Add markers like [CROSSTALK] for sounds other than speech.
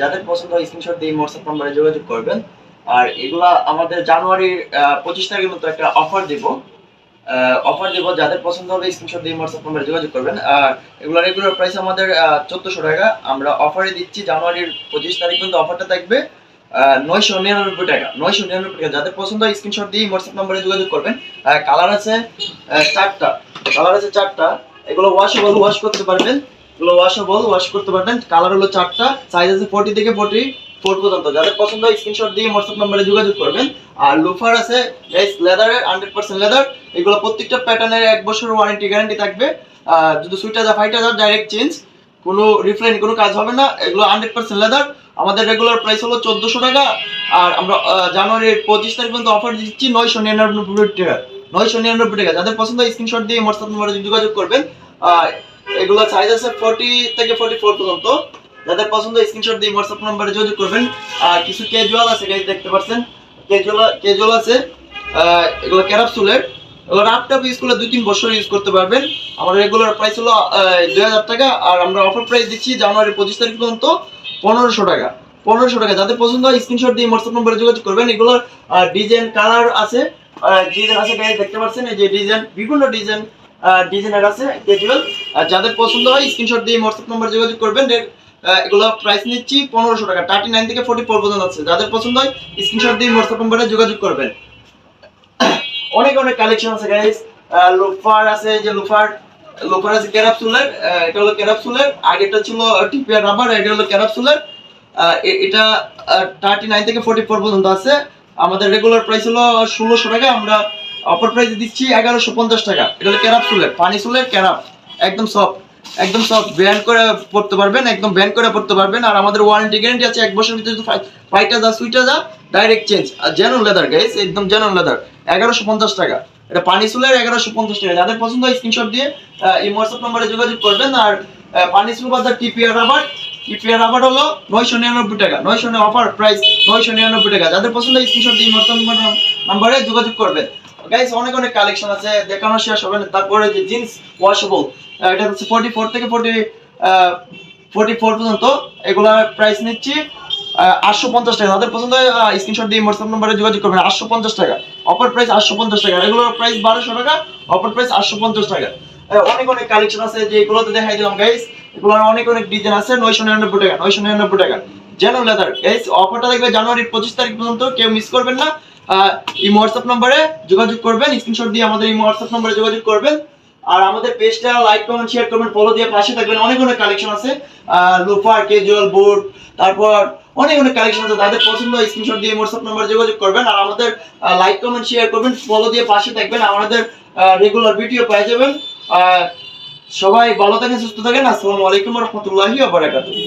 যাদের পছন্দ হয় যোগাযোগ করবেন। আর এগুলা আমাদের জানুয়ারির পঁচিশ তারিখের মতো একটা অফার দিব। অফার দিব, যাদের পছন্দ হবে স্ক্রিনশট যোগাযোগ করবেন। আর এগুলো রেগুলার প্রাইস আমাদের চোদ্দশো টাকা। আমরা অফারে দিচ্ছি, জানুয়ারির পঁচিশ তারিখ পর্যন্ত অফারটা থাকবে। নয়শো নিরানব্বই টাকা, নয়শো নিরানব্বই টাকা। যাদের পছন্দ হয় স্ক্রিনশট দিয়ে হোয়াটসঅ্যাপ নম্বরে যোগাযোগ করবেন। কালার আছে চারটা। কালার আছে চারটা। এগুলো ওয়াশেবল ওয়াশ করতে পারবেন। এগুলো ওয়াশেবল ওয়াশ করতে পারবেন। কালার হলো চারটা। সাইজ আছে ফোর্টি থেকে ফোর্টি ফোর পর্যন্ত। যাদের পছন্দ হয় স্ক্রিনশট দিয়ে হোয়াটসঅ্যাপ নম্বরে যোগাযোগ করবেন। আর লুফার আছে লেদারের হান্ড্রেড পার্সেন্ট লেদার এগুলো প্রত্যেকটা প্যাটার্নের এক বছর ওয়ারেন্টি গ্যারান্টি থাকবে। যদি সুইটা যা ফাইটা যা ডাইরেক্ট চেঞ্জ কোনো রিফ্রেন কোনো কাজ হবে না। এগুলো হান্ড্রেড পার্সেন্ট লেদার আমাদের রেগুলার প্রাইস হলো চোদ্দশো টাকা আর আমরা জানুয়ারির পঁচিশ তারিখ পর্যন্ত অফার দিচ্ছি নয়শো নিরানব্বই টাকা নয়শো নিরানব্বই টাকা। যাদের পছন্দ স্ক্রিনশট দিয়ে হোয়াটসঅ্যাপ নম্বরে যোগাযোগ করবেন। এগুলো সাইজ আছে ফোর্টি থেকে ফোর্টি ফোর পর্যন্ত। যাদের পছন্দ স্ক্রিনশট দিয়ে হোয়াটসঅ্যাপ নম্বরে যোগাযোগ করবেন। আর কিছু ক্যাজুয়াল আছে guys, দেখতে পাচ্ছেন? ক্যাজুয়াল ক্যাজুয়াল আছে এগুলো ক্যারাপসুলের এগুলো ল্যাপটপ ইউজ করলে দুই তিন বছর ইউজ করতে পারবেন। আমার রেগুলার প্রাইস হলো দুই হাজার টাকা। আর আমরা অফার প্রাইস দিচ্ছি জানুয়ারি পঁচিশ তারিখ পর্যন্ত। পনেরোশো টাকা। পনেরোশো টাকা। যাদের পছন্দ হয় স্ক্রিনশট দিয়ে হোয়াটসঅ্যাপ নম্বরে যোগাযোগ করবেন। এগুলোর ডিজাইন কালার আছে। ডিজাইন আছে guys, দেখতে পাচ্ছেন? এই যে ডিজাইন বিভিন্ন ডিজাইন ডিজাইনার আছে ক্যাজুয়াল আর যাদের পছন্দ হয় স্ক্রিনশট দিয়ে হোয়াটসঅ্যাপ নম্বরে যোগাযোগ করবেন। এগুলো প্রাইস নিচ্ছি পনেরোশো টাকা। থার্টি নাইন থেকে ফোর্টি ফোর পর্যন্ত আছে। যাদের পছন্দ হয় স্ক্রিনশট দিয়ে হোয়াটসঅ্যাপ নম্বরে যোগাযোগ করবেন। [COUGHS] অনেক অনেক কালেকশন আছে গাইস লোফার আছে যে লোফার আছে ক্যারাপসুলের এটা হলো ক্যারাপসুলের আগেটা ছিল টিপিআর রাবার এটা হলো ক্যারাপসুলের এটা থার্টি নাইন থেকে ফোর্টি ফোর পর্যন্ত আছে। আমাদের রেগুলার প্রাইস হলো ষোলোশো টাকা, আমরা অফার প্রাইস দিচ্ছি এগারোশো পঞ্চাশ টাকা। এটা হলো ক্যারাপসুলের পানি সুলের ক্যারাপ একদম সফট একদম সফট ব্যান করে পড়তে পারবেন, একদম ব্যান করে পড়তে পারবেন। আর আমাদের ওয়ারেন্টি গ্যারান্টি আছে, এক বছরের ভিতরে ফাইটা যা সুইটা যা ডাইরেক্ট চেঞ্জ আর জেনুন লেদার গাইস একদম জেনুন লেদার এগারোশো পঞ্চাশ টাকা। এটা পানি সুলের এগারোশো পঞ্চাশ টাকা। যাদের পছন্দ হয় স্ক্রিনশট দিয়ে এই হোয়াটসঅ্যাপ নম্বরে যোগাযোগ করবেন। আর পানি সুল বাজার টিপিআর রাবার টিপিআর রাবার হলো নয়শো নিরানব্বই টাকা। নয়শো অফার প্রাইস নয়শো নিরানব্বই টাকা। যাদের পছন্দ হয় স্ক্রিনশট দিয়ে হোয়াটসঅ্যাপ নম্বরে যোগাযোগ করবেন। গাইস অনেক অনেক কালেকশন আছে, দেখানো শেষ হবে না। তারপরে যে জিন্স ওয়াশেবল এটা হচ্ছে ফোর্টি ফোর থেকে ফোর্টি ফোর্টি ফোর পর্যন্ত। এগুলার প্রাইস নিচ্ছি আটশো পঞ্চাশ টাকা। তাদের পছন্দ হয় স্ক্রিনশট দিয়ে হোয়াটসঅ্যাপ নম্বরে যোগাযোগ করবেন। আটশো পঞ্চাশ টাকা। অফার প্রাইস আটশো পঞ্চাশ টাকা। রেগুলার প্রাইস বারোশো টাকা অফার প্রাইস আটশো পঞ্চাশ টাকা। অনেক অনেক কালেকশন আছে যে এগুলোতে দেখাই দিলাম গাইস এগুলোর অনেক অনেক ডিজাইন আছে, নয়শো নিরানব্বই টাকা, নয়শো নিরানব্বই টাকা। যেন লেদার গাইস অফারটা দেখবে জানুয়ারির পঁচিশ তারিখ পর্যন্ত, কেউ মিস করবেন না। এই হোয়াটসঅ্যাপ নম্বরে যোগাযোগ করবেন স্ক্রিনশট দিয়ে আমাদের এই হোয়াটসঅ্যাপ নম্বরে যোগাযোগ করবেন। আর আমাদের পেজটা লাইক কমেন্ট শেয়ার করবেন ফলো দিয়ে পাশে থাকবেন। অনেক অনেক কালেকশন আছে। লুফার কেজুয়াল বুট তারপর অনেক অনেক কালেকশন আছে তাদের পছন্দ স্ক্রিনশট দিয়ে হোয়াটসঅ্যাপ নাম্বার যোগাযোগ করবেন, আর আমাদের লাইক কমেন্ট শেয়ার করবেন ফলো দিয়ে পাশে থাকবেন, আমাদের রেগুলার ভিডিও পেয়ে যাবেন। সবাই ভালো থাকেন, সুস্থ থাকেন, আসসালামু আলাইকুম রহমতুল্লাহি বারাকাতুহু।